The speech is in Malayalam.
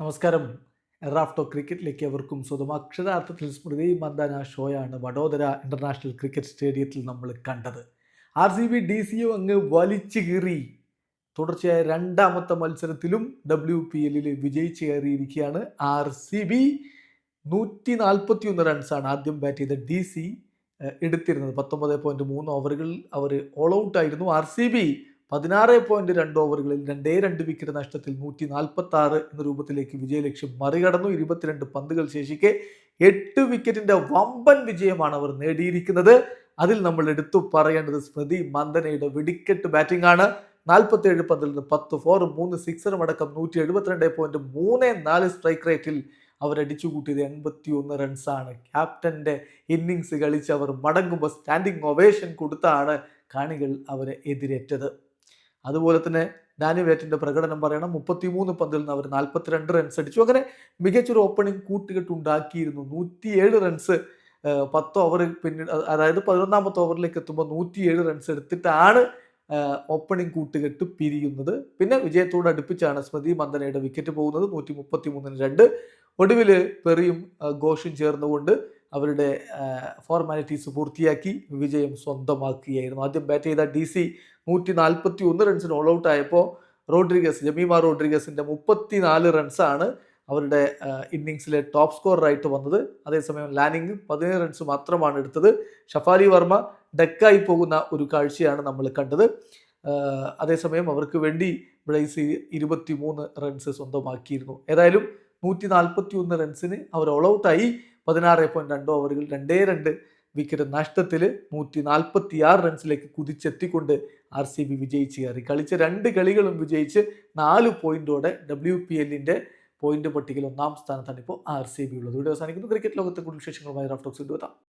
നമസ്കാരം. റാഫ്റ്റോ ക്രിക്കറ്റിലേക്ക് അവർക്കും സ്വന്തം അക്ഷരാർത്ഥത്തിൽ സ്മൃതി മന്ദാന ഷോയാണ് വഡോദര ഇന്റർനാഷണൽ ക്രിക്കറ്റ് സ്റ്റേഡിയത്തിൽ നമ്മൾ കണ്ടത്. R C B D C അങ്ങ് വലിച്ചു കീറി. തുടർച്ചയായ രണ്ടാമത്തെ മത്സരത്തിലും ഡബ്ല്യു പി എല്ലിൽ വിജയിച്ചു കയറിയിരിക്കുകയാണ് ആർ സി ബി നൂറ്റി നാൽപ്പത്തി ഒന്ന് റൺസാണ് ആദ്യം ബാറ്റ് ചെയ്ത ഡി സി എടുത്തിരുന്നത്. പത്തൊമ്പത് പോയിന്റ് മൂന്ന് ഓവറുകളിൽ അവർ ഓൾ ഔട്ടായിരുന്നു ആർ സി ബി പതിനാറ് പോയിന്റ് രണ്ട് ഓവറുകളിൽ രണ്ടേ രണ്ട് വിക്കറ്റ് നഷ്ടത്തിൽ നൂറ്റി നാൽപ്പത്തി ആറ് എന്ന രൂപത്തിലേക്ക് വിജയലക്ഷ്യം മറികടന്നു. ഇരുപത്തിരണ്ട് പന്തുകൾ ശേഷിക്കെ എട്ട് വിക്കറ്റിന്റെ വമ്പൻ വിജയമാണ് അവർ നേടിയിരിക്കുന്നത്. അതിൽ നമ്മൾ എടുത്തു പറയേണ്ടത് സ്മൃതി മന്ദനയുടെ വെടിക്കെട്ട് ബാറ്റിംഗ് ആണ്. നാൽപ്പത്തേഴ് പന്തിൽ നിന്ന് പത്ത് ഫോറും മൂന്ന് സിക്സറും അടക്കം നൂറ്റി എഴുപത്തിരണ്ട് പോയിന്റ് മൂന്ന് നാല് സ്ട്രൈക്ക് റേറ്റിൽ അവരടിച്ചു കൂട്ടിയത് എൺപത്തി ഒന്ന് റൺസാണ് ക്യാപ്റ്റന്റെ ഇന്നിങ്സ് കളിച്ച് അവർ മടങ്ങുമ്പോൾ സ്റ്റാൻഡിംഗ് ഒവേഷൻ കൊടുത്താണ് കാണികൾ അവരെ എതിരേറ്റത്. അതുപോലെ തന്നെ ഡാനി വേറ്റിന്റെ പ്രകടനം പറയണം. മുപ്പത്തിമൂന്ന് പന്തിൽ നിന്ന് അവർ നാൽപ്പത്തിരണ്ട് റൺസ് അടിച്ചു. അങ്ങനെ മികച്ചൊരു ഓപ്പണിംഗ് കൂട്ടുകെട്ടുണ്ടാക്കിയിരുന്നു നൂറ്റിയേഴ് റൺസ് പത്ത് ഓവർ പിന്നീട് അതായത് പതിനൊന്നാമത്തെ ഓവറിലേക്ക് എത്തുമ്പോൾ നൂറ്റിയേഴ് റൺസ് എടുത്തിട്ടാണ് ഓപ്പണിംഗ് കൂട്ടുകെട്ട് പിരിയുന്നത്. പിന്നെ വിജയത്തോട് അടുപ്പിച്ചാണ് സ്മൃതി മന്ദനയുടെ വിക്കറ്റ് പോകുന്നത്. നൂറ്റി മുപ്പത്തി മൂന്നിന് രണ്ട്. ഒടുവിൽ പെറിയും ഘോഷും ചേർന്നുകൊണ്ട് അവരുടെ ഫോർമാലിറ്റീസ് പൂർത്തിയാക്കി വിജയം സ്വന്തമാക്കുകയായിരുന്നു. ആദ്യം ബാറ്റ് ചെയ്ത ഡി സി നൂറ്റി നാൽപ്പത്തി ഒന്ന് റൺസിന് ഓൾ ഔട്ട് ആയപ്പോൾ റോഡ്രിഗസ് ജമീമ റോഡ്രിഗസിന്റെ മുപ്പത്തിനാല് റൺസാണ് അവരുടെ ഇന്നിങ്സിലെ ടോപ്പ് സ്കോറായിട്ട് വന്നത്. അതേസമയം ലാനിങ് പതിനേഴ് റൺസ് മാത്രമാണ് എടുത്തത്. ഷഫാലി വർമ്മ ഡെക്കായി പോകുന്ന ഒരു കാഴ്ചയാണ് നമ്മൾ കണ്ടത്. അതേസമയം അവർക്ക് വേണ്ടി ബ്രൈസ് ഇരുപത്തി മൂന്ന് റൺസ് സ്വന്തമാക്കിയിരുന്നു. ഏതായാലും നൂറ്റി നാൽപ്പത്തി ഒന്ന് റൺസിന് അവർ ഓൾ ഔട്ടായി പതിനാറ് പോയിന്റ് രണ്ട് ഓവറുകൾ രണ്ടേ രണ്ട് വിക്കറ്റ് നഷ്ടത്തിൽ നൂറ്റി നാൽപ്പത്തി ആറ് റൺസിലേക്ക് കുതിച്ചെത്തിക്കൊണ്ട് ആർ സി ബി വിജയിച്ച് കയറി. കളിച്ച രണ്ട് കളികളും വിജയിച്ച് നാല് പോയിന്റോടെ ഡബ്ല്യു പി എല്ലിന്റെ പോയിന്റ് പട്ടികയിൽ ഒന്നാം സ്ഥാനത്താണ് ഇപ്പോൾ ആർ സി ബി ഉള്ളത്. ഇവിടെ അവസാനിക്കുന്നു. ക്രിക്കറ്റ് ലോകത്തെ കൂടുതൽ വിശേഷങ്ങളുമായി റഫ്റ്റോക്സ് എത്താം.